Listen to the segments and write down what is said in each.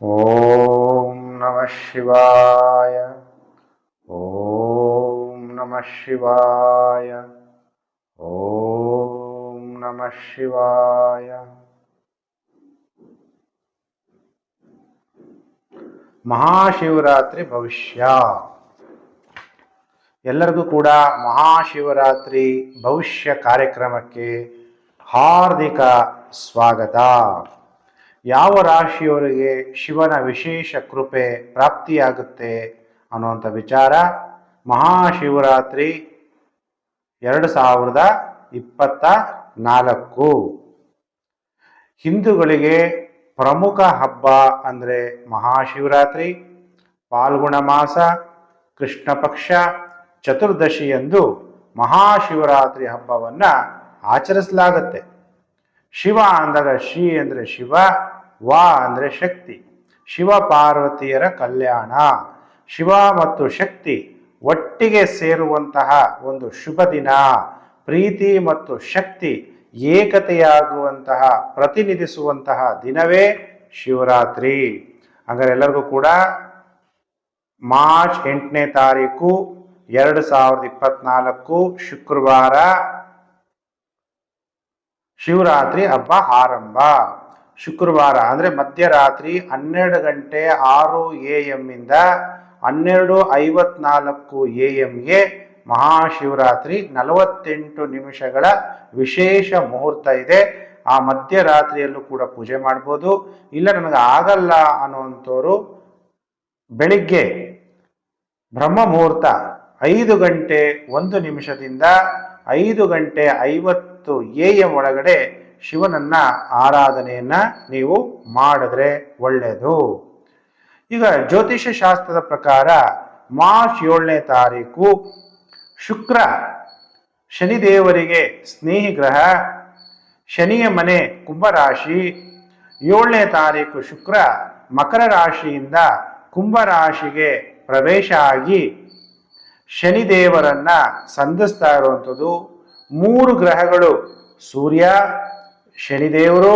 ಓಂ ನಮಃ ಶಿವಾಯ ಓಂ ನಮಃ ಶಿವಾಯ ಓಂ ನಮಃ ಶಿವಾಯ ಮಹಾಶಿವರಾತ್ರಿ ಭವಿಷ್ಯ ಎಲ್ಲರಿಗೂ ಕೂಡ ಮಹಾಶಿವರಾತ್ರಿ ಭವಿಷ್ಯ ಕಾರ್ಯಕ್ರಮಕ್ಕೆ ಹಾರ್ದಿಕ ಸ್ವಾಗತ. ಯಾವ ರಾಶಿಯವರಿಗೆ ಶಿವನ ವಿಶೇಷ ಕೃಪೆ ಪ್ರಾಪ್ತಿಯಾಗುತ್ತೆ ಅನ್ನುವಂಥ ವಿಚಾರ ಮಹಾಶಿವರಾತ್ರಿ ಎರಡು ಸಾವಿರದ ಇಪ್ಪತ್ತ ನಾಲ್ಕು. ಹಿಂದೂಗಳಿಗೆ ಪ್ರಮುಖ ಹಬ್ಬ ಅಂದರೆ ಮಹಾಶಿವರಾತ್ರಿ, ಪಾಲ್ಗುಣ ಮಾಸ, ಕೃಷ್ಣ ಪಕ್ಷ ಚತುರ್ದಶಿಯಂದು ಮಹಾಶಿವರಾತ್ರಿ ಹಬ್ಬವನ್ನು ಆಚರಿಸಲಾಗುತ್ತೆ. ಶಿವ ಅಂದಾಗ ಶಿ ಅಂದರೆ ಶಿವ ವಾ ಅಂದರೆ ಶಕ್ತಿ. ಶಿವ ಪಾರ್ವತಿಯರ ಕಲ್ಯಾಣ. ಶಿವ ಮತ್ತು ಶಕ್ತಿ ಒಟ್ಟಿಗೆ ಸೇರುವಂತಹ ಒಂದು ಶುಭ ದಿನ. ಪ್ರೀತಿ ಮತ್ತು ಶಕ್ತಿ ಏಕತೆಯಾಗುವಂತಹ, ಪ್ರತಿನಿಧಿಸುವಂತಹ ದಿನವೇ ಶಿವರಾತ್ರಿ. ಹಾಗಾದ್ರೆ ಎಲ್ಲರಿಗೂ ಕೂಡ ಮಾರ್ಚ್ ಎಂಟನೇ ತಾರೀಕು ಎರಡು ಸಾವಿರದ ಇಪ್ಪತ್ನಾಲ್ಕು ಶುಕ್ರವಾರ ಶಿವರಾತ್ರಿ ಹಬ್ಬ ಆರಂಭ. ಶುಕ್ರವಾರ, ಅಂದರೆ ಮಧ್ಯರಾತ್ರಿ ಹನ್ನೆರಡು ಗಂಟೆ ಆರು ಎ ಎಮ್ಮಿಂದ ಹನ್ನೆರಡು ಐವತ್ನಾಲ್ಕು ಎ ಎಮ್ಗೆ ಮಹಾಶಿವರಾತ್ರಿ ನಲವತ್ತೆಂಟು ನಿಮಿಷಗಳ ವಿಶೇಷ ಮುಹೂರ್ತ ಇದೆ. ಆ ಮಧ್ಯರಾತ್ರಿಯಲ್ಲೂ ಕೂಡ ಪೂಜೆ ಮಾಡ್ಬೋದು. ಇಲ್ಲ ನನಗೆ ಆಗಲ್ಲ ಅನ್ನುವಂಥವ್ರು ಬೆಳಿಗ್ಗೆ ಬ್ರಹ್ಮ ಮುಹೂರ್ತ ಐದು ಗಂಟೆ ಒಂದು ನಿಮಿಷದಿಂದ ಐದು ಗಂಟೆ ಐವತ್ತು ಎ ಎಂ ಒಳಗಡೆ ಶಿವನನ್ನ ಆರಾಧನೆಯನ್ನ ನೀವು ಮಾಡಿದ್ರೆ ಒಳ್ಳೆಯದು ಈಗ ಜ್ಯೋತಿಷ್ಯ ಶಾಸ್ತ್ರದ ಪ್ರಕಾರ ಮಾರ್ಚ್ ಏಳನೇ ತಾರೀಕು ಶುಕ್ರ ಶನಿದೇವರಿಗೆ ಸ್ನೇಹಿ ಗ್ರಹ, ಶನಿಯ ಮನೆ ಕುಂಭರಾಶಿ, ಏಳನೇ ತಾರೀಕು ಶುಕ್ರ ಮಕರ ರಾಶಿಯಿಂದ ಕುಂಭರಾಶಿಗೆ ಪ್ರವೇಶ ಆಗಿ ಶನಿದೇವರನ್ನ ಸಂಧಿಸ್ತಾ ಇರುವಂಥದ್ದು. ಮೂರು ಗ್ರಹಗಳು ಸೂರ್ಯ ಶನಿದೇವರು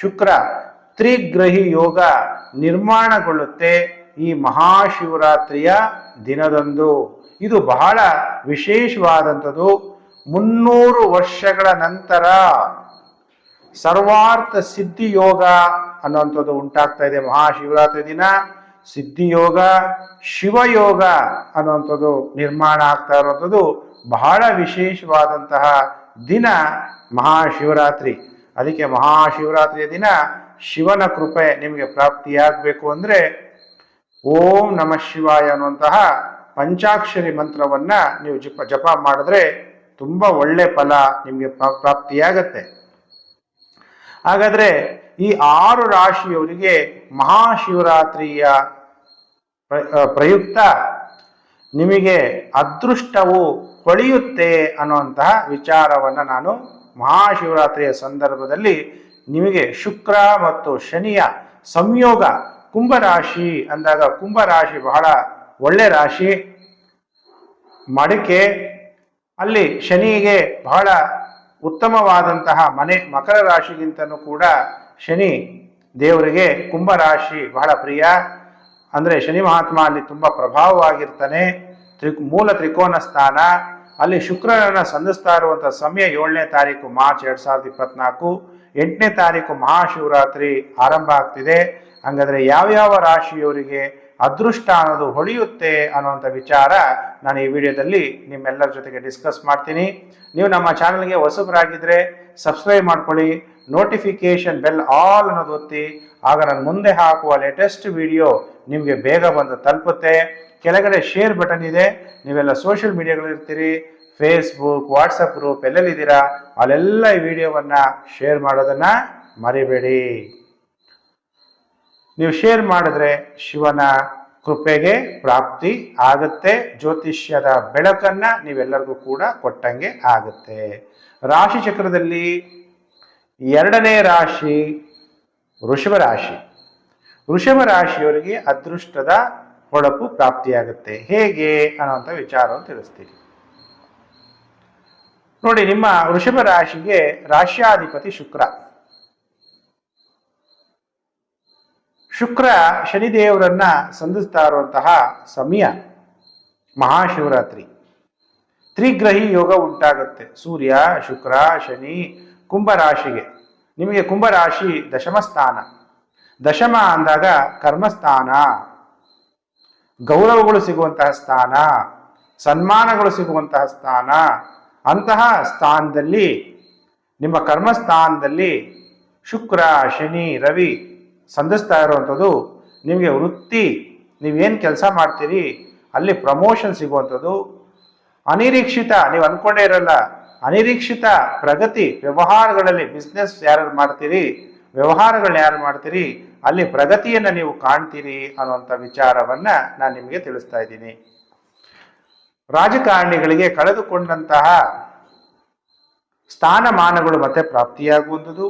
ಶುಕ್ರ ತ್ರಿಗ್ರಹಿ ಯೋಗ ನಿರ್ಮಾಣಗೊಳ್ಳುತ್ತೆ ಈ ಮಹಾಶಿವರಾತ್ರಿಯ ದಿನದಂದು. ಇದು ಬಹಳ ವಿಶೇಷವಾದಂಥದ್ದು. ಮುನ್ನೂರು ವರ್ಷಗಳ ನಂತರ ಸರ್ವಾರ್ಥ ಸಿದ್ಧಿ ಯೋಗ ಅನ್ನುವಂಥದ್ದು ಉಂಟಾಗ್ತಾ ಇದೆ. ಮಹಾಶಿವರಾತ್ರಿ ದಿನ ಸಿದ್ಧಿಯೋಗ ಶಿವಯೋಗ ಅನ್ನುವಂಥದ್ದು ನಿರ್ಮಾಣ ಆಗ್ತಾ ಇರುವಂಥದ್ದು. ಬಹಳ ವಿಶೇಷವಾದಂತಹ ದಿನ ಮಹಾಶಿವರಾತ್ರಿ. ಅದಕ್ಕೆ ಮಹಾಶಿವರಾತ್ರಿಯ ದಿನ ಶಿವನ ಕೃಪೆ ನಿಮಗೆ ಪ್ರಾಪ್ತಿಯಾಗಬೇಕು ಅಂದರೆ ಓಂ ನಮಃ ಶಿವಾಯ ಅನ್ನುವಂತಹ ಪಂಚಾಕ್ಷರಿ ಮಂತ್ರವನ್ನ ನೀವು ಜಪ ಜಪ ಮಾಡಿದ್ರೆ ತುಂಬ ಒಳ್ಳೆ ಫಲ ನಿಮಗೆ ಪ್ರಾ- ಪ್ರಾಪ್ತಿಯಾಗತ್ತೆ. ಹಾಗಾದ್ರೆ ಈ ಆರು ರಾಶಿಯವರಿಗೆ ಮಹಾಶಿವರಾತ್ರಿಯ ಪ್ರಯುಕ್ತ ನಿಮಗೆ ಅದೃಷ್ಟವು ಹೊಳೆಯುತ್ತೆ ಅನ್ನುವಂತಹ ವಿಚಾರವನ್ನು ನಾನು ಮಹಾಶಿವರಾತ್ರಿಯ ಸಂದರ್ಭದಲ್ಲಿ ನಿಮಗೆ ಶುಕ್ರ ಮತ್ತು ಶನಿಯ ಸಂಯೋಗ ಕುಂಭರಾಶಿ ಅಂದಾಗ ಕುಂಭರಾಶಿ ಬಹಳ ಒಳ್ಳೆ ರಾಶಿ. ಮಡಿಕೆ, ಅಲ್ಲಿ ಶನಿಗೆ ಬಹಳ ಉತ್ತಮವಾದಂತಹ ಮನೆ ಮಕರ ರಾಶಿಗಿಂತನೂ ಕೂಡ ಶನಿ ದೇವರಿಗೆ ಕುಂಭರಾಶಿ ಬಹಳ ಪ್ರಿಯ. ಅಂದರೆ ಶನಿ ಮಹಾತ್ಮ ಅಲ್ಲಿ ತುಂಬ ಪ್ರಭಾವವಾಗಿರ್ತಾನೆ. ತ್ರಿ ಮೂಲ ತ್ರಿಕೋನ ಸ್ಥಾನ. ಅಲ್ಲಿ ಶುಕ್ರನನ್ನು ಸಂಧಿಸ್ತಾ ಇರುವಂಥ ಸಮಯ ಏಳನೇ ತಾರೀಕು ಮಾರ್ಚ್ ಎರಡು ಸಾವಿರದ ಇಪ್ಪತ್ನಾಲ್ಕು. ಎಂಟನೇ ತಾರೀಕು ಮಹಾಶಿವರಾತ್ರಿ ಆರಂಭ ಆಗ್ತಿದೆ. ಹಾಗಾದರೆ ಯಾವ್ಯಾವ ರಾಶಿಯವರಿಗೆ ಅದೃಷ್ಟ ಅನ್ನೋದು ಹೊಳೆಯುತ್ತೆ ಅನ್ನುವಂಥ ವಿಚಾರ ನಾನು ಈ ವಿಡಿಯೋದಲ್ಲಿ ನಿಮ್ಮೆಲ್ಲರ ಜೊತೆಗೆ ಡಿಸ್ಕಸ್ ಮಾಡ್ತೀನಿ. ನೀವು ನಮ್ಮ ಚಾನಲ್ಗೆ ಹೊಸಬರಾಗಿದ್ದರೆ ಸಬ್ಸ್ಕ್ರೈಬ್ ಮಾಡ್ಕೊಳ್ಳಿ ನೋಟಿಫಿಕೇಷನ್ ಬೆಲ್ ಆಲ್ ಅನ್ನೋದು ಒತ್ತಿ, ಆಗ ನಾನು ಮುಂದೆ ಹಾಕುವ ಲೇಟೆಸ್ಟ್ ವಿಡಿಯೋ ನಿಮಗೆ ಬೇಗ ಬಂದು ತಲುಪುತ್ತೆ. ಕೆಳಗಡೆ ಶೇರ್ ಬಟನ್ ಇದೆ. ನೀವೆಲ್ಲ ಸೋಷಿಯಲ್ ಮೀಡಿಯಾಗಳಿರ್ತೀರಿ ಫೇಸ್ಬುಕ್ ವಾಟ್ಸಪ್ ಗ್ರೂಪ್ ಎಲ್ಲೆಲ್ಲಿದ್ದೀರಾ ಅಲ್ಲೆಲ್ಲ ಈ ವಿಡಿಯೋವನ್ನು ಶೇರ್ ಮಾಡೋದನ್ನು ಮರಿಬೇಡಿ. ನೀವು ಶೇರ್ ಮಾಡಿದ್ರೆ ಶಿವನ ಕೃಪೆಗೆ ಪ್ರಾಪ್ತಿ ಆಗುತ್ತೆ. ಜ್ಯೋತಿಷ್ಯದ ಬೆಳಕನ್ನು ನೀವೆಲ್ಲರಿಗೂ ಕೂಡ ಕೊಟ್ಟಂಗೆ ಆಗುತ್ತೆ. ರಾಶಿ ಚಕ್ರದಲ್ಲಿ ಎರಡನೇ ರಾಶಿ ವೃಷಭ ರಾಶಿ. ವೃಷಭ ರಾಶಿಯವರಿಗೆ ಅದೃಷ್ಟದ ಹೊಳಪು ಪ್ರಾಪ್ತಿಯಾಗುತ್ತೆ. ಹೇಗೆ ಅನ್ನೋಂಥ ವಿಚಾರವನ್ನು ತಿಳಿಸ್ತೀನಿ ನೋಡಿ, ನಿಮ್ಮ ವೃಷಭ ರಾಶಿಗೆ ರಾಶ್ಯಾಧಿಪತಿ ಶುಕ್ರ. ಶುಕ್ರ ಶನಿದೇವರನ್ನ ಸಂಧಿಸ್ತಾ ಇರುವಂತಹ ಸಮಯ ಮಹಾಶಿವರಾತ್ರಿ. ತ್ರಿಗ್ರಹಿ ಯೋಗ ಉಂಟಾಗುತ್ತೆ. ಸೂರ್ಯ, ಶುಕ್ರ, ಶನಿ ಕುಂಭರಾಶಿಗೆ ನಿಮಗೆ ಕುಂಭರಾಶಿ ದಶಮ ಸ್ಥಾನ. ದಶಮ ಅಂದಾಗ ಕರ್ಮಸ್ಥಾನ. ಗೌರವಗಳು ಸಿಗುವಂತಹ ಸ್ಥಾನ, ಸನ್ಮಾನಗಳು ಸಿಗುವಂತಹ ಸ್ಥಾನ. ಅಂತಹ ಸ್ಥಾನದಲ್ಲಿ, ನಿಮ್ಮ ಕರ್ಮಸ್ಥಾನದಲ್ಲಿ ಶುಕ್ರ, ಶನಿ, ರವಿ ಸಂಧಿಸ್ತಾ ಇರುವಂಥದ್ದು, ನಿಮಗೆ ವೃತ್ತಿ, ನೀವೇನು ಕೆಲಸ ಮಾಡ್ತೀರಿ, ಅಲ್ಲಿ ಪ್ರಮೋಷನ್ ಸಿಗುವಂಥದ್ದು. ಅನಿರೀಕ್ಷಿತ, ನೀವು ಅಂದ್ಕೊಂಡೇ ಇರಲ್ಲ, ಅನಿರೀಕ್ಷಿತ ಪ್ರಗತಿ, ವ್ಯವಹಾರಗಳಲ್ಲಿ ಬಿಸ್ನೆಸ್ ಯಾರು ಮಾಡ್ತೀರಿ ವ್ಯವಹಾರಗಳನ್ನ ಯಾರು ಮಾಡ್ತೀರಿ? ಅಲ್ಲಿ ಪ್ರಗತಿಯನ್ನು ನೀವು ಕಾಣ್ತೀರಿ ಅನ್ನುವಂಥ ವಿಚಾರವನ್ನು ನಾನು ನಿಮಗೆ ತಿಳಿಸ್ತಾ ಇದ್ದೀನಿ. ರಾಜಕಾರಣಿಗಳಿಗೆ ಕಳೆದುಕೊಂಡಂತಹ ಸ್ಥಾನಮಾನಗಳು ಮತ್ತೆ ಪ್ರಾಪ್ತಿಯಾಗುವಂಥದ್ದು,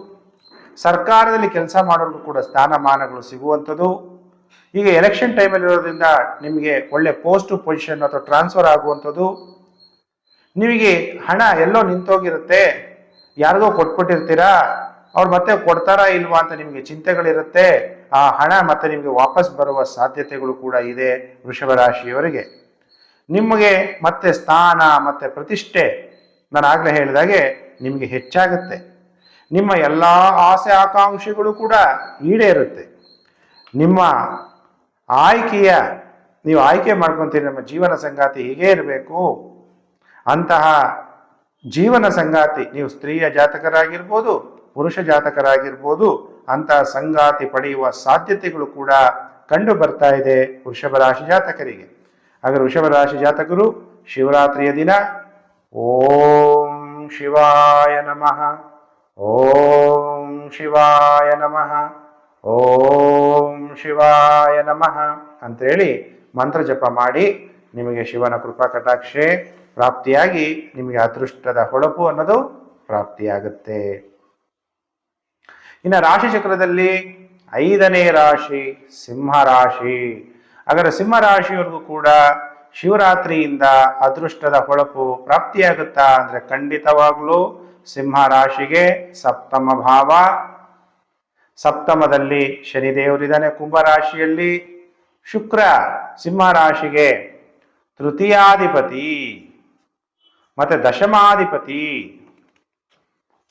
ಸರ್ಕಾರದಲ್ಲಿ ಕೆಲಸ ಮಾಡೋರಿಗೂ ಕೂಡ ಸ್ಥಾನಮಾನಗಳು ಸಿಗುವಂಥದ್ದು. ಈಗ ಎಲೆಕ್ಷನ್ ಟೈಮಲ್ಲಿ ಇರೋದ್ರಿಂದ ನಿಮಗೆ ಒಳ್ಳೆ ಪೋಸ್ಟ್ ಪೊಸಿಷನ್ ಅಥವಾ ಟ್ರಾನ್ಸ್ಫರ್ ಆಗುವಂಥದ್ದು. ನಿಮಗೆ ಹಣ ಎಲ್ಲೋ ನಿಂತೋಗಿರುತ್ತೆ, ಯಾರಿಗೋ ಕೊಟ್ಬಿಟ್ಟಿರ್ತೀರಾ? ಅವ್ರು ಮತ್ತೆ ಕೊಡ್ತಾರಾ ಇಲ್ವಾ ಅಂತ ನಿಮಗೆ ಚಿಂತೆಗಳಿರುತ್ತೆ, ಆ ಹಣ ಮತ್ತೆ ನಿಮಗೆ ವಾಪಸ್ ಬರುವ ಸಾಧ್ಯತೆಗಳು ಕೂಡ ಇದೆ ವೃಷಭ ರಾಶಿಯವರಿಗೆ. ನಿಮಗೆ ಮತ್ತೆ ಸ್ಥಾನ ಮತ್ತೆ ಪ್ರತಿಷ್ಠೆ, ನಾನು ಆಗಲೇ ಹೇಳಿದಾಗೆ ನಿಮಗೆ ಹೆಚ್ಚಾಗುತ್ತೆ. ನಿಮ್ಮ ಎಲ್ಲ ಆಸೆ ಆಕಾಂಕ್ಷೆಗಳು ಕೂಡ ಈಡೇರುತ್ತೆ. ನಿಮ್ಮ ಆಯ್ಕೆಯ, ನೀವು ಆಯ್ಕೆ ಮಾಡ್ಕೊತೀರಿ, ನಮ್ಮ ಜೀವನ ಸಂಗಾತಿ ಹೀಗೇ ಇರಬೇಕು. ಅಂತಹ ಜೀವನ ಸಂಗಾತಿ ನೀವು ಸ್ತ್ರೀಯ ಜಾತಕರಾಗಿರ್ಬೋದು ಪುರುಷ ಜಾತಕರಾಗಿರ್ಬೋದು, ಅಂತಹ ಸಂಗಾತಿ ಪಡೆಯುವ ಸಾಧ್ಯತೆಗಳು ಕೂಡ ಕಂಡು ಬರ್ತಾ ಇದೆ ವೃಷಭ ರಾಶಿ ಜಾತಕರಿಗೆ. ಹಾಗೆ ವೃಷಭ ರಾಶಿ ಜಾತಕರು, ಶಿವರಾತ್ರಿಯ ದಿನ, ಓಂ ಶಿವಾಯ ನಮಃ, ಓಂ ಶಿವಾಯ ನಮಃ, ಓಂ ಶಿವಾಯ ನಮಃ ಅಂತೇಳಿ ಮಂತ್ರ ಜಪ ಮಾಡಿ ನಿಮಗೆ ಶಿವನ ಕೃಪಾ ಕಟಾಕ್ಷೆ ಪ್ರಾಪ್ತಿಯಾಗಿ ನಿಮಗೆ ಅದೃಷ್ಟದ ಹೊಳಪು ಅನ್ನೋದು ಪ್ರಾಪ್ತಿಯಾಗುತ್ತೆ. ಇನ್ನು ರಾಶಿ ಚಕ್ರದಲ್ಲಿ ಐದನೇ ರಾಶಿ ಸಿಂಹ ರಾಶಿ. ಅದರ ಸಿಂಹ ರಾಶಿಯವರೆಗೂ ಕೂಡ ಶಿವರಾತ್ರಿಯಿಂದ ಅದೃಷ್ಟದ ಹೊಳಪು ಪ್ರಾಪ್ತಿಯಾಗುತ್ತಾ ಅಂದ್ರೆ ಖಂಡಿತವಾಗ್ಲೂ ಸಿಂಹ ರಾಶಿಗೆ ಸಪ್ತಮ ಭಾವ. ಸಪ್ತಮದಲ್ಲಿ ಶನಿದೇವರಿದ್ದಾನೆ ಕುಂಭರಾಶಿಯಲ್ಲಿ ಶುಕ್ರ ಸಿಂಹ ರಾಶಿಗೆ ತೃತೀಯಾಧಿಪತಿ. ಮತ್ತೆ ದಶಮಾಧಿಪತಿ.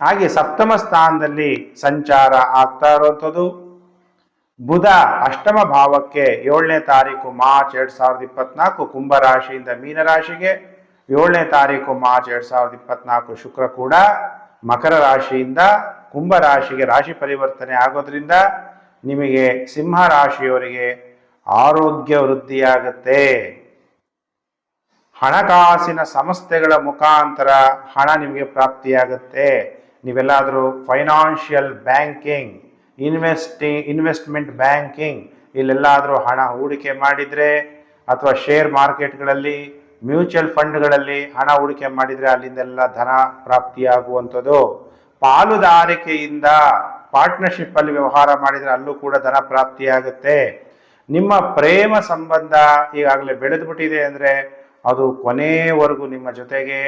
ಹಾಗೆ ಸಪ್ತಮ ಸ್ಥಾನದಲ್ಲಿ ಸಂಚಾರ ಆಗ್ತಾ ಇರುವಂಥದ್ದು. ಬುಧ ಅಷ್ಟಮ ಭಾವಕ್ಕೆ ಏಳನೇ ತಾರೀಕು ಮಾರ್ಚ್ ಎರಡ್ ಸಾವಿರದ ಇಪ್ಪತ್ನಾಲ್ಕು ಕುಂಭರಾಶಿಯಿಂದ ಮೀನರಾಶಿಗೆ, ಏಳನೇ ತಾರೀಕು ಮಾರ್ಚ್ ಎರಡ್ ಸಾವಿರದ ಇಪ್ಪತ್ನಾಲ್ಕು ಶುಕ್ರ ಕೂಡ ಮಕರ ರಾಶಿಯಿಂದ ಕುಂಭ ರಾಶಿಗೆ ರಾಶಿ ಪರಿವರ್ತನೆ ಆಗೋದ್ರಿಂದ ನಿಮಗೆ ಸಿಂಹ ರಾಶಿಯವರಿಗೆ ಆರೋಗ್ಯ ವೃದ್ಧಿಯಾಗುತ್ತೆ. ಹಣಕಾಸಿನ ಸಂಸ್ಥೆಗಳ ಮುಖಾಂತರ ಹಣ ನಿಮಗೆ ಪ್ರಾಪ್ತಿಯಾಗುತ್ತೆ. ನೀವೆಲ್ಲಾದರೂ financial banking, investi, investment banking, ಇಲ್ಲೆಲ್ಲಾದರೂ ಹಣ ಹೂಡಿಕೆ ಮಾಡಿದರೆ ಅಥವಾ ಶೇರ್ ಮಾರ್ಕೆಟ್ಗಳಲ್ಲಿ, ಮ್ಯೂಚುವಲ್ ಫಂಡ್ಗಳಲ್ಲಿ ಹಣ ಹೂಡಿಕೆ ಮಾಡಿದರೆ ಅಲ್ಲಿಂದೆಲ್ಲ ಧನ ಪ್ರಾಪ್ತಿಯಾಗುವಂಥದ್ದು. ಪಾಲುದಾರಿಕೆಯಿಂದ ಪಾರ್ಟ್ನರ್ಶಿಪ್ಪಲ್ಲಿ ವ್ಯವಹಾರ ಮಾಡಿದರೆ ಅಲ್ಲೂ ಕೂಡ ಧನ ಪ್ರಾಪ್ತಿಯಾಗುತ್ತೆ. ನಿಮ್ಮ ಪ್ರೇಮ ಸಂಬಂಧ ಈಗಾಗಲೇ ಬೆಳೆದುಬಿಟ್ಟಿದೆ ಅಂದರೆ ಅದು ಕೊನೆಯವರೆಗೂ ನಿಮ್ಮ ಜೊತೆಗೆ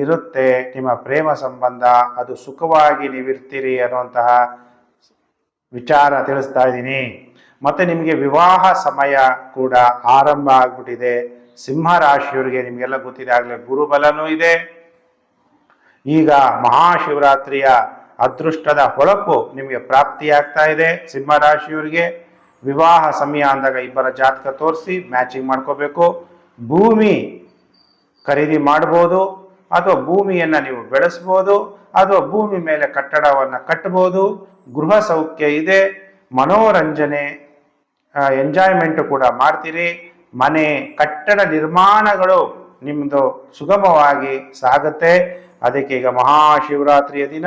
ಇರುತ್ತೆ. ನಿಮ್ಮ ಪ್ರೇಮ ಸಂಬಂಧ, ಅದು ಸುಖವಾಗಿ ನೀವಿರ್ತೀರಿ ಅನ್ನುವಂತಹ ವಿಚಾರ ತಿಳಿಸ್ತಾ ಇದ್ದೀನಿ. ಮತ್ತೆ ನಿಮಗೆ ವಿವಾಹ ಸಮಯ ಕೂಡ ಆರಂಭ ಆಗ್ಬಿಟ್ಟಿದೆ. ಸಿಂಹ ರಾಶಿಯವರಿಗೆ ನಿಮಗೆಲ್ಲ ಗೊತ್ತಿದೆ, ಆಗಲೇ ಗುರುಬಲನೂ ಇದೆ. ಈಗ ಮಹಾಶಿವರಾತ್ರಿಯ ಅದೃಷ್ಟದ ಹೊಳಪು ನಿಮಗೆ ಪ್ರಾಪ್ತಿಯಾಗ್ತಾ ಇದೆ ಸಿಂಹ ರಾಶಿಯವರಿಗೆ. ವಿವಾಹ ಸಮಯ ಅಂದಾಗ ಇಬ್ಬರ ಜಾತಕ ತೋರಿಸಿ ಮ್ಯಾಚಿಂಗ್ ಮಾಡ್ಕೋಬೇಕು. ಭೂಮಿ ಖರೀದಿ ಮಾಡ್ಬೋದು, ಅಥವಾ ಭೂಮಿಯನ್ನು ನೀವು ಬೆಳೆಸ್ಬೋದು, ಅಥವಾ ಭೂಮಿ ಮೇಲೆ ಕಟ್ಟಡವನ್ನು ಕಟ್ಟಬಹುದು ಗೃಹ ಸೌಖ್ಯ ಇದೆ, ಮನೋರಂಜನೆ ಎಂಜಾಯ್ಮೆಂಟ್ ಕೂಡ ಮಾಡ್ತೀರಿ. ಮನೆ ಕಟ್ಟಡ ನಿರ್ಮಾಣಗಳು ನಿಮ್ಮದು ಸುಗಮವಾಗಿ ಸಾಗುತ್ತೆ. ಅದಕ್ಕೆ ಈಗ ಮಹಾಶಿವರಾತ್ರಿಯ ದಿನ.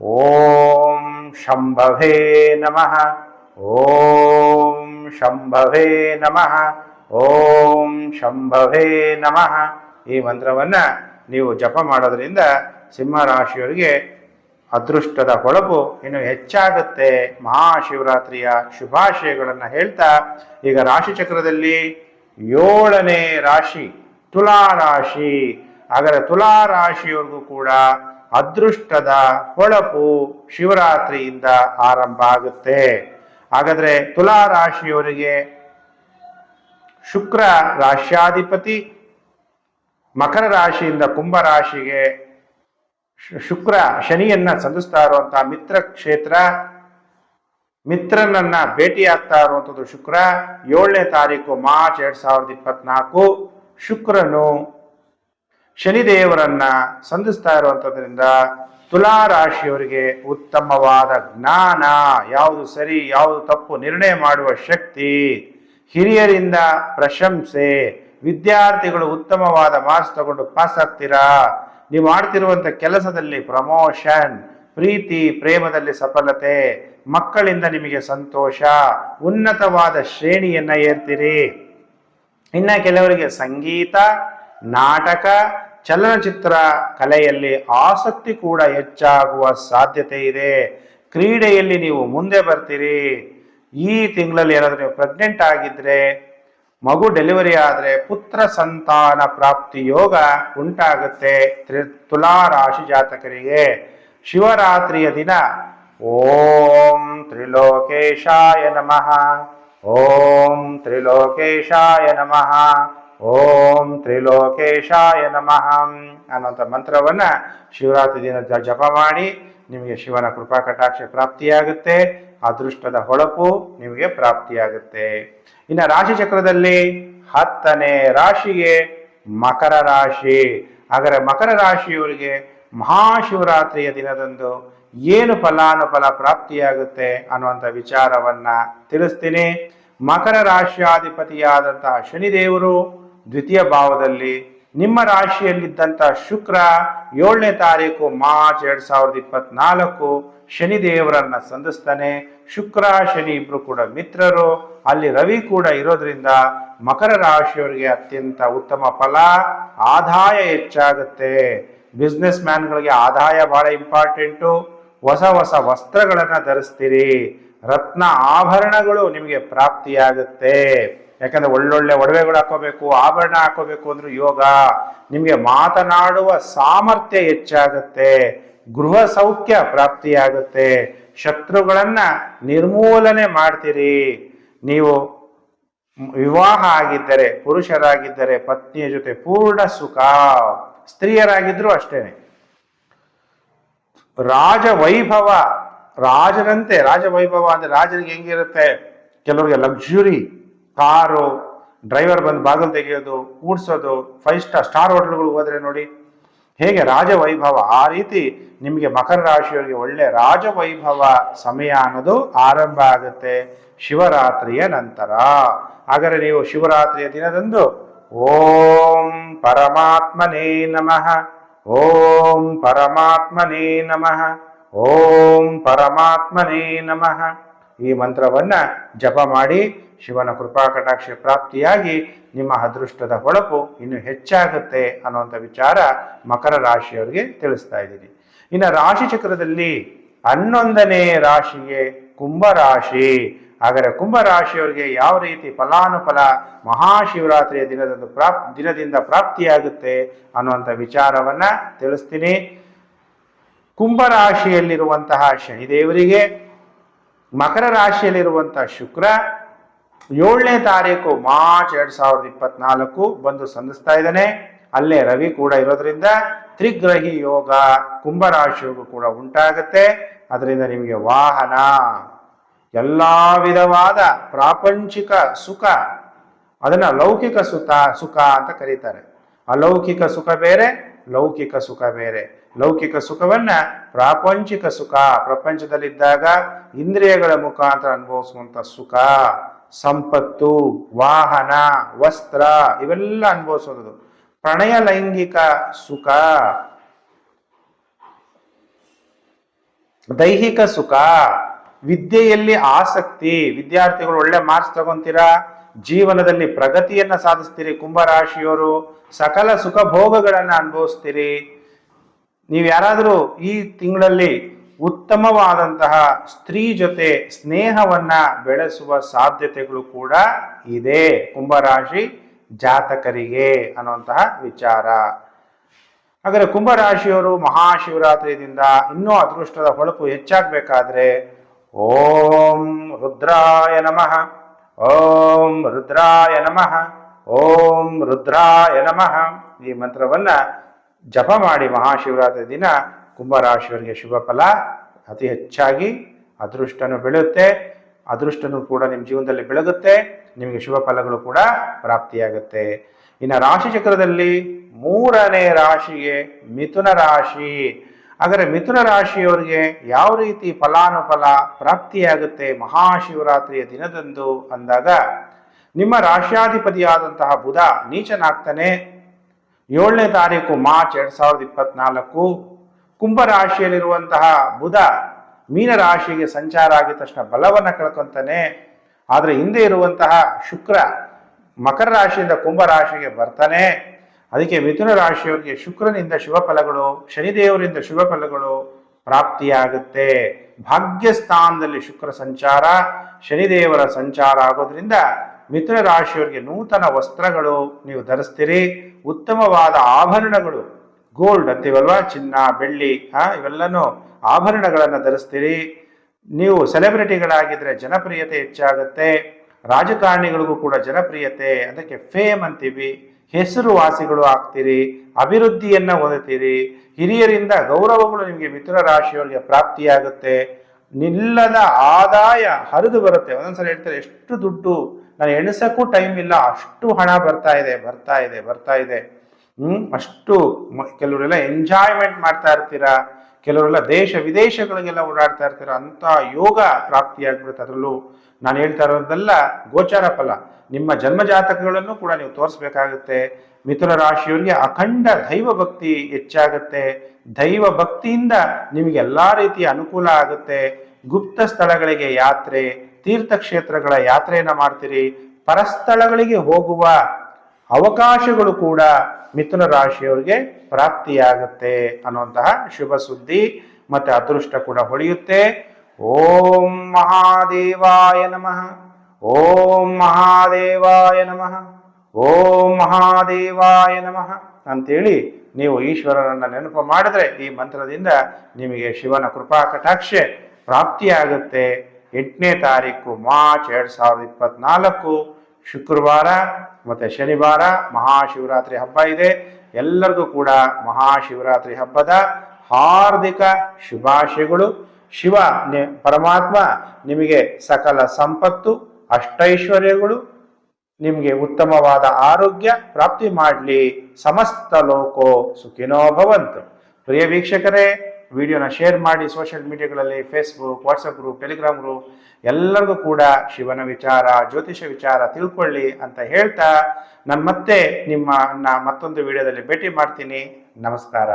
ಓಂ ಶಂಭವೇ ನಮಃ. ಓಂ ಶಂಭವೇ ನಮಃ. ಓಂ ಶಂಭವೇ ನಮಃ. ಈ ಮಂತ್ರವನ್ನ ನೀವು ಜಪ ಮಾಡೋದ್ರಿಂದ ಸಿಂಹರಾಶಿಯವರಿಗೆ ಅದೃಷ್ಟದ ಹೊಳಪು ಇನ್ನು ಹೆಚ್ಚಾಗುತ್ತೆ. ಮಹಾಶಿವರಾತ್ರಿಯ ಶುಭಾಶಯಗಳನ್ನು ಹೇಳ್ತಾ, ಈಗ ರಾಶಿ ಚಕ್ರದಲ್ಲಿ ಏಳನೇ ರಾಶಿ, ತುಲಾ ರಾಶಿ. ಆದರೆ ತುಲಾ ರಾಶಿಯವರೆಗೂ ಕೂಡ ಅದೃಷ್ಟದ ಹೊಳಪು ಶಿವರಾತ್ರಿಯಿಂದ ಆರಂಭ ಆಗುತ್ತೆ. ಹಾಗಾದ್ರೆ ತುಲಾ ರಾಶಿಯವರಿಗೆ ಶುಕ್ರ ರಾಶ್ಯಾಧಿಪತಿ ಮಕರ ರಾಶಿಯಿಂದ ಕುಂಭ ರಾಶಿಗೆ ಶುಕ್ರ ಶನಿಯನ್ನ ಸಂಧಿಸ್ತಾ ಇರುವಂತಹ ಮಿತ್ರ ಕ್ಷೇತ್ರ, ಮಿತ್ರನನ್ನ ಭೇಟಿಯಾಗ್ತಾ ಇರುವಂಥದ್ದು ಶುಕ್ರ. ಏಳನೇ ತಾರೀಕು ಮಾರ್ಚ್ ಎರಡ್ ಸಾವಿರದ ಇಪ್ಪತ್ನಾಲ್ಕು. ಶುಕ್ರನು ಶನಿದೇವರನ್ನ ಸಂಧಿಸ್ತಾ ಇರುವಂಥದ್ರಿಂದ ತುಲಾ ರಾಶಿಯವರಿಗೆ ಉತ್ತಮವಾದ ಜ್ಞಾನ, ಯಾವುದು ಸರಿ, ಯಾವುದು ತಪ್ಪು ನಿರ್ಣಯ ಮಾಡುವ ಶಕ್ತಿ. ಹಿರಿಯರಿಂದ ಪ್ರಶಂಸೆ. ವಿದ್ಯಾರ್ಥಿಗಳು ಉತ್ತಮವಾದ ಮಾರ್ಕ್ಸ್ ತಗೊಂಡು ಪಾಸ್ ಆಗ್ತೀರಾ? ನೀವು ಮಾಡ್ತಿರುವಂಥ ಕೆಲಸದಲ್ಲಿ ಪ್ರಮೋಷನ್ ಪ್ರೀತಿ, ಪ್ರೇಮದಲ್ಲಿ ಸಫಲತೆ, ಮಕ್ಕಳಿಂದ ನಿಮಗೆ ಸಂತೋಷ, ಉನ್ನತವಾದ ಶ್ರೇಣಿಯನ್ನ ಏರ್ತೀರಿ. ಇನ್ನ ಕೆಲವರಿಗೆ ಸಂಗೀತ, ನಾಟಕ, ಚಲನಚಿತ್ರ ಕಲೆಯಲ್ಲಿ ಆಸಕ್ತಿ ಕೂಡ ಹೆಚ್ಚಾಗುವ ಸಾಧ್ಯತೆ ಇದೆ. ಕ್ರೀಡೆಯಲ್ಲಿ ನೀವು ಮುಂದೆ ಬರ್ತೀರಿ. ಈ ತಿಂಗಳಲ್ಲಿ ಏನಾದರೂ ನೀವು ಪ್ರೆಗ್ನೆಂಟ್ ಆಗಿದ್ರೆ, ಮಗು ಡೆಲಿವರಿ ಆದರೆ ಪುತ್ರ ಸಂತಾನ ಪ್ರಾಪ್ತಿ ಯೋಗ ಉಂಟಾಗುತ್ತೆ. ತ್ರಿ- ತುಲಾ ರಾಶಿ ಜಾತಕರಿಗೆ. ಶಿವರಾತ್ರಿಯ ದಿನ ಓಂ ತ್ರಿಲೋಕೇಶಾಯ ನಮಃ. ಓಂ ತ್ರಿಲೋಕೇಶಾಯ ನಮಃ. ಓಂ ತ್ರಿಲೋಕೇಶಾಯ ನಮಃ ಅನ್ನುವಂಥ ಮಂತ್ರವನ್ನ ಶಿವರಾತ್ರಿ ದಿನ ಜಪ ಮಾಡಿ ನಿಮಗೆ ಶಿವನ ಕೃಪಾ ಕಟಾಕ್ಷ ಪ್ರಾಪ್ತಿಯಾಗುತ್ತೆ, ಅದೃಷ್ಟದ ಹೊಳಪು ನಿಮಗೆ ಪ್ರಾಪ್ತಿಯಾಗುತ್ತೆ. ಇನ್ನು ರಾಶಿ ಚಕ್ರದಲ್ಲಿ ಹತ್ತನೇ ರಾಶಿಗೆ ಮಕರ ರಾಶಿ. ಹಾಗಾದ್ರೆ ಮಕರ ರಾಶಿಯವರಿಗೆ ಮಹಾಶಿವರಾತ್ರಿಯ ದಿನದಂದು ಏನು ಫಲಾನುಫಲ ಪ್ರಾಪ್ತಿಯಾಗುತ್ತೆ ಅನ್ನುವಂಥ ವಿಚಾರವನ್ನ ತಿಳಿಸ್ತೀನಿ. ಮಕರ ರಾಶಿಯಾಧಿಪತಿಯಾದಂತಹ ಶನಿದೇವರು ದ್ವಿತೀಯ ಭಾವದಲ್ಲಿ ನಿಮ್ಮ ರಾಶಿಯಲ್ಲಿದ್ದಂಥ ಶುಕ್ರ ಏಳನೇ ತಾರೀಕು ಮಾರ್ಚ್ ಎರಡ್ ಸಾವಿರದ ಇಪ್ಪತ್ನಾಲ್ಕು ಶನಿದೇವರನ್ನ ಸಂಧಿಸ್ತಾನೆ. ಶುಕ್ರ, ಶನಿ ಇಬ್ರು ಕೂಡ ಮಿತ್ರರು. ಅಲ್ಲಿ ರವಿ ಕೂಡ ಇರೋದ್ರಿಂದ ಮಕರ ರಾಶಿಯವರಿಗೆ ಅತ್ಯಂತ ಉತ್ತಮ ಫಲ, ಆದಾಯ ಹೆಚ್ಚಾಗುತ್ತೆ. ಬಿಸ್ನೆಸ್ ಮ್ಯಾನ್ಗಳಿಗೆ ಆದಾಯ ಬಹಳ ಇಂಪಾರ್ಟೆಂಟು ಹೊಸ ಹೊಸ ವಸ್ತ್ರಗಳನ್ನ ಧರಿಸ್ತೀರಿ. ರತ್ನ ಆಭರಣಗಳು ನಿಮಗೆ ಪ್ರಾಪ್ತಿಯಾಗುತ್ತೆ. ಯಾಕಂದ್ರೆ ಒಳ್ಳೊಳ್ಳೆ ಒಡವೆಗಳು ಹಾಕೋಬೇಕು, ಆಭರಣ ಹಾಕೋಬೇಕು ಅಂದ್ರೆ ಯೋಗ ನಿಮಗೆ ಮಾತನಾಡುವ ಸಾಮರ್ಥ್ಯ ಹೆಚ್ಚಾಗುತ್ತೆ, ಗೃಹ ಸೌಖ್ಯ ಪ್ರಾಪ್ತಿಯಾಗುತ್ತೆ. ಶತ್ರುಗಳನ್ನ ನಿರ್ಮೂಲನೆ ಮಾಡ್ತೀರಿ. ನೀವು ವಿವಾಹ ಆಗಿದ್ದರೆ, ಪುರುಷರಾಗಿದ್ದರೆ, ಪತ್ನಿಯ ಜೊತೆ ಪೂರ್ಣ ಸುಖ. ಸ್ತ್ರೀಯರಾಗಿದ್ರು ಅಷ್ಟೇನೆ. ರಾಜ ವೈಭವ ರಾಜರಂತೆ ರಾಜ ವೈಭವ ಅಂದ್ರೆ ರಾಜನಿಗೆ ಹೆಂಗಿರುತ್ತೆ? ಕೆಲವರಿಗೆ ಲಕ್ಸುರಿ ಕಾರು ಡ್ರೈವರ್ ಬಂದು ಬಾಗಿಲು ತೆಗೆಯೋದು, ಕೂಡ್ಸೋದು ಫೈವ್ ಸ್ಟಾರ್ ಸ್ಟಾರ್ ಹೋಟೆಲ್ಗಳು ಹೋದ್ರೆ ನೋಡಿ, ಹೇಗೆ ರಾಜವೈಭವ. ಆ ರೀತಿ ನಿಮಗೆ ಮಕರ ರಾಶಿಯವರಿಗೆ ಒಳ್ಳೆ ರಾಜವೈಭವ ಸಮಯ ಅನ್ನೋದು ಆರಂಭ ಆಗುತ್ತೆ ಶಿವರಾತ್ರಿಯ ನಂತರ. ಹಾಗಾದ್ರೆ ನೀವು ಶಿವರಾತ್ರಿಯ ದಿನದಂದು ಓಂ ಪರಮಾತ್ಮನೇ ನಮಃ, ಓಂ ಪರಮಾತ್ಮನೇ ನಮಃ, ಓಂ ಪರಮಾತ್ಮನೇ ನಮಃ. ಈ ಮಂತ್ರವನ್ನ ಜಪ ಮಾಡಿ ಶಿವನ ಕೃಪಾ ಕಟಾಕ್ಷ ಪ್ರಾಪ್ತಿಯಾಗಿ ನಿಮ್ಮ ಅದೃಷ್ಟದ ಹೊಳಪು ಇನ್ನು ಹೆಚ್ಚಾಗುತ್ತೆ ಅನ್ನುವಂಥ ವಿಚಾರ ಮಕರ ರಾಶಿಯವರಿಗೆ ತಿಳಿಸ್ತಾ ಇದ್ದೀನಿ. ಇನ್ನು ರಾಶಿ ಚಕ್ರದಲ್ಲಿ ಹನ್ನೊಂದನೇ ರಾಶಿಗೆ ಕುಂಭರಾಶಿ ಕುಂಭ ಕುಂಭರಾಶಿಯವರಿಗೆ ಯಾವ ರೀತಿ ಫಲಾನುಫಲ ಮಹಾಶಿವರಾತ್ರಿಯ ದಿನದಂದು ಪ್ರಾಪ್, ದಿನದಿಂದ ಪ್ರಾಪ್ತಿಯಾಗುತ್ತೆ ಅನ್ನುವಂಥ ವಿಚಾರವನ್ನ ತಿಳಿಸ್ತೀನಿ. ಕುಂಭರಾಶಿಯಲ್ಲಿರುವಂತಹ ಶನಿದೇವರಿಗೆ ಮಕರ ರಾಶಿಯಲ್ಲಿರುವಂಥ ಶುಕ್ರ ಏಳನೇ ತಾರೀಕು ಮಾರ್ಚ್ ಎರಡ್ ಸಾವಿರದ ಇಪ್ಪತ್ನಾಲ್ಕು ಬಂದು ಸಂಧಿಸ್ತಾ ಇದ್ದಾನೆ. ಅಲ್ಲೇ ರವಿ ಕೂಡ ಇರೋದ್ರಿಂದ ತ್ರಿಗ್ರಹಿ ಯೋಗ ಕುಂಭರಾಶಿಯೂ ಕೂಡ ಉಂಟಾಗುತ್ತೆ. ಅದರಿಂದ ನಿಮಗೆ ವಾಹನ, ಎಲ್ಲ ವಿಧವಾದ ಪ್ರಾಪಂಚಿಕ ಸುಖ, ಅದನ್ನ ಲೌಕಿಕ ಸುಖ ಸುಖ ಅಂತ ಕರೀತಾರೆ. ಅಲೌಕಿಕ ಸುಖ ಬೇರೆ, ಲೌಕಿಕ ಸುಖ ಬೇರೆ. ಲೌಕಿಕ ಸುಖವನ್ನ ಪ್ರಾಪಂಚಿಕ ಸುಖ, ಪ್ರಪಂಚದಲ್ಲಿದ್ದಾಗ ಇಂದ್ರಿಯಗಳ ಮುಖಾಂತರ ಅನುಭವಿಸುವಂತ ಸುಖ, ಸಂಪತ್ತು, ವಾಹನ, ವಸ್ತ್ರ ಇವೆಲ್ಲ ಅನುಭವಿಸೋದು ಪ್ರಣಯ ಲೈಂಗಿಕ ಸುಖ, ದೈಹಿಕ ಸುಖ, ವಿದ್ಯೆಯಲ್ಲಿ ಆಸಕ್ತಿ, ವಿದ್ಯಾರ್ಥಿಗಳು ಒಳ್ಳೆ ಮಾರ್ಕ್ಸ್ ತಗೊಂತೀರಾ? ಜೀವನದಲ್ಲಿ ಪ್ರಗತಿಯನ್ನ ಸಾಧಿಸ್ತೀರಿ ಕುಂಭರಾಶಿಯವರು, ಸಕಲ ಸುಖ ಭೋಗಗಳನ್ನ ಅನುಭವಿಸ್ತೀರಿ. ನೀವು ಯಾರಾದರೂ ಈ ತಿಂಗಳಲ್ಲಿ ಉತ್ತಮವಾದಂತಹ ಸ್ತ್ರೀ ಜೊತೆ ಸ್ನೇಹವನ್ನ ಬೆಳೆಸುವ ಸಾಧ್ಯತೆಗಳು ಕೂಡ ಇದೆ. ಕುಂಭರಾಶಿ ಜಾತಕರಿಗೆ ಅನ್ನುವಂತಹ ವಿಚಾರ. ಹಾಗಾದ್ರೆ ಕುಂಭರಾಶಿಯವರು ಮಹಾಶಿವರಾತ್ರಿಯಿಂದ ಇನ್ನೂ ಅದೃಷ್ಟದ ಹೊಳಪು ಹೆಚ್ಚಾಗಬೇಕಾದ್ರೆ ಓಂ ರುದ್ರಾಯ ನಮಃ, ಓಂ ರುದ್ರಾಯ ನಮಃ, ಓಂ ರುದ್ರಾಯ ನಮಃ ಈ ಮಂತ್ರವನ್ನ ಜಪ ಮಾಡಿ ಮಹಾಶಿವರಾತ್ರಿ ದಿನ ಕುಂಭರಾಶಿಯವರಿಗೆ ಶುಭ ಫಲ, ಅತಿ ಹೆಚ್ಚಾಗಿ ಅದೃಷ್ಟನು ಬೆಳೆಯುತ್ತೆ ಅದೃಷ್ಟನು ಕೂಡ ನಿಮ್ಮ ಜೀವನದಲ್ಲಿ ಬೆಳಗುತ್ತೆ, ನಿಮಗೆ ಶುಭ ಫಲಗಳು ಕೂಡ ಪ್ರಾಪ್ತಿಯಾಗುತ್ತೆ. ಇನ್ನು ರಾಶಿ ಚಕ್ರದಲ್ಲಿ ಮೂರನೇ ರಾಶಿಗೆ ಮಿಥುನ ರಾಶಿ. ಹಾಗಾದರೆ ಮಿಥುನ ರಾಶಿಯವರಿಗೆ ಯಾವ ರೀತಿ ಫಲಾನುಫಲ ಪ್ರಾಪ್ತಿಯಾಗುತ್ತೆ ಮಹಾಶಿವರಾತ್ರಿಯ ದಿನದಂದು ಅಂದಾಗ, ನಿಮ್ಮ ರಾಶ್ಯಾಧಿಪತಿಯಾದಂತಹ ಬುಧ ನೀಚನಾಗ್ತಾನೆ ಏಳನೇ ತಾರೀಕು ಮಾರ್ಚ್ ಎರಡ್ ಸಾವಿರದ ಇಪ್ಪತ್ನಾಲ್ಕು. ಕುಂಭ ರಾಶಿಯಲ್ಲಿರುವಂತಹ ಬುಧ ಮೀನ ರಾಶಿಗೆ ಸಂಚಾರ ಆಗಿದ ತಕ್ಷಣ ಬಲವನ್ನು ಕಳ್ಕೊಂತಾನೆ. ಆದರೆ ಹಿಂದೆ ಇರುವಂತಹ ಶುಕ್ರ ಮಕರ ರಾಶಿಯಿಂದ ಕುಂಭ ರಾಶಿಗೆ ಬರ್ತಾನೆ. ಅದಕ್ಕೆ ಮಿಥುನ ರಾಶಿಯವರಿಗೆ ಶುಕ್ರನಿಂದ ಶುಭ ಫಲಗಳು, ಶನಿದೇವರಿಂದ ಶುಭ ಫಲಗಳು ಪ್ರಾಪ್ತಿಯಾಗುತ್ತೆ. ಭಾಗ್ಯ ಸ್ಥಾನದಲ್ಲಿ ಶುಕ್ರ ಸಂಚಾರ, ಶನಿದೇವರ ಸಂಚಾರ ಆಗೋದ್ರಿಂದ ಮಿಥುನ ರಾಶಿಯವರಿಗೆ ನೂತನ ವಸ್ತ್ರಗಳು ನೀವು ಧರಿಸ್ತೀರಿ, ಉತ್ತಮವಾದ ಆಭರಣಗಳು ಗೋಲ್ಡ್ ಅಂತೀವಲ್ವಾ, ಚಿನ್ನ, ಬೆಳ್ಳಿ ಹಾಂ ಇವೆಲ್ಲನೂ ಆಭರಣಗಳನ್ನು ಧರಿಸ್ತೀರಿ. ನೀವು ಸೆಲೆಬ್ರಿಟಿಗಳಾಗಿದ್ದರೆ ಜನಪ್ರಿಯತೆ ಹೆಚ್ಚಾಗುತ್ತೆ, ರಾಜಕಾರಣಿಗಳಿಗೂ ಕೂಡ ಜನಪ್ರಿಯತೆ, ಅದಕ್ಕೆ ಫೇಮ್ ಅಂತೀವಿ ಹೆಸರುವಾಸಿಗಳು ಆಗ್ತೀರಿ, ಅಭಿವೃದ್ಧಿಯನ್ನು ಹೊಂದುತ್ತೀರಿ ಹಿರಿಯರಿಂದ ಗೌರವಗಳು ನಿಮಗೆ ಮಿಥುನ ರಾಶಿಯವರಿಗೆ ಪ್ರಾಪ್ತಿಯಾಗುತ್ತೆ. ನಿಲ್ಲದ ಆದಾಯ ಹರಿದು ಬರುತ್ತೆ. ಒಂದೊಂದ್ಸಲ ಹೇಳ್ತಾರೆ, ಎಷ್ಟು ದುಡ್ಡು? ನಾನು ಎಣಿಸಕ್ಕೂ ಟೈಮ್ ಇಲ್ಲ. ಅಷ್ಟು ಹಣ ಬರ್ತಾ ಇದೆ ಬರ್ತಾ ಇದೆ ಬರ್ತಾ ಇದೆ. ಹ್ಮ್? ಅಷ್ಟು ಕೆಲವರೆಲ್ಲ ಎಂಜಾಯ್ಮೆಂಟ್ ಮಾಡ್ತಾ ಇರ್ತೀರಾ? ಕೆಲವರೆಲ್ಲ ದೇಶ ವಿದೇಶಗಳಿಗೆಲ್ಲ ಓಡಾಡ್ತಾ ಇರ್ತೀರ? ಅಂತ ಯೋಗ ಪ್ರಾಪ್ತಿಯಾಗ್ಬಿಡುತ್ತೆ ಅದರಲ್ಲೂ. ನಾನು ಹೇಳ್ತಾ ಇರೋದೆಲ್ಲ ಗೋಚಾರ ಫಲ. ನಿಮ್ಮ ಜನ್ಮ ಜಾತಕಗಳನ್ನು ಕೂಡ ನೀವು ತೋರಿಸ್ಬೇಕಾಗುತ್ತೆ. ಮಿಥುನ ರಾಶಿಯವರಿಗೆ ಅಖಂಡ ದೈವ ಭಕ್ತಿ ಹೆಚ್ಚಾಗುತ್ತೆ. ದೈವ ಭಕ್ತಿಯಿಂದ ನಿಮಗೆ ಎಲ್ಲ ರೀತಿಯ ಅನುಕೂಲ ಆಗುತ್ತೆ. ಗುಪ್ತ ಸ್ಥಳಗಳಿಗೆ ಯಾತ್ರೆ, ತೀರ್ಥಕ್ಷೇತ್ರಗಳ ಯಾತ್ರೆಯನ್ನು ಮಾಡ್ತೀರಿ. ಪರಸ್ಥಳಗಳಿಗೆ ಹೋಗುವ ಅವಕಾಶಗಳು ಕೂಡ ಮಿಥುನ ರಾಶಿಯವರಿಗೆ ಪ್ರಾಪ್ತಿಯಾಗುತ್ತೆ ಅನ್ನುವಂತಹ ಶುಭ ಸುದ್ದಿ ಮತ್ತೆ ಅದೃಷ್ಟ ಕೂಡ ಹೊಳೆಯುತ್ತೆ. ಓಂ ಮಹಾದೇವಾಯ ನಮಃ. ಓಂ ಮಹಾದೇವಾಯ ನಮಃ. ಓಂ ಮಹಾದೇವಾಯ ನಮಃ ಅಂತೇಳಿ ನೀವು ಈಶ್ವರನನ್ನು ನೆನಪು ಮಾಡಿದ್ರೆ ಈ ಮಂತ್ರದಿಂದ ನಿಮಗೆ ಶಿವನ ಕೃಪಾ ಕಟಾಕ್ಷೆ ಪ್ರಾಪ್ತಿಯಾಗುತ್ತೆ. ಎಂಟನೇ ತಾರೀಕು ಮಾರ್ಚ್ ಎರಡ್ ಸಾವಿರದ ಇಪ್ಪತ್ನಾಲ್ಕು, ಶುಕ್ರವಾರ ಮತ್ತೆ ಶನಿವಾರ ಮಹಾಶಿವರಾತ್ರಿ ಹಬ್ಬ ಇದೆ. ಎಲ್ಲರಿಗೂ ಕೂಡ ಮಹಾಶಿವರಾತ್ರಿ ಹಬ್ಬದ ಹಾರ್ದಿಕ ಶುಭಾಶಯಗಳು. ಶಿವ ಪರಮಾತ್ಮ ನಿಮಗೆ ಸಕಲ ಸಂಪತ್ತು, ಅಷ್ಟೈಶ್ವರ್ಯಗಳು ನಿಮಗೆ ಉತ್ತಮವಾದ ಆರೋಗ್ಯ ಪ್ರಾಪ್ತಿ ಮಾಡಲಿ. ಸಮಸ್ತ ಲೋಕೋ ಸುಖಿನೋ ಭವಂತು. ಪ್ರಿಯ ವೀಕ್ಷಕರೇ, ವಿಡಿಯೋನ ಶೇರ್ ಮಾಡಿ. Social ಮೀಡಿಯಾಗಳಲ್ಲಿ Facebook WhatsApp group Telegram group ಎಲ್ಲರಿಗೂ ಕೂಡ ಶಿವನ ವಿಚಾರ, ಜ್ಯೋತಿಷ ವಿಚಾರ ತಿಳ್ಕೊಳ್ಳಿ ಅಂತ ಹೇಳ್ತಾ ನಾನು ಮತ್ತೆ ನಿಮ್ಮ ಮತ್ತೊಂದು ವಿಡಿಯೋದಲ್ಲಿ ಭೇಟಿ ಮಾಡ್ತೀನಿ. ನಮಸ್ಕಾರ.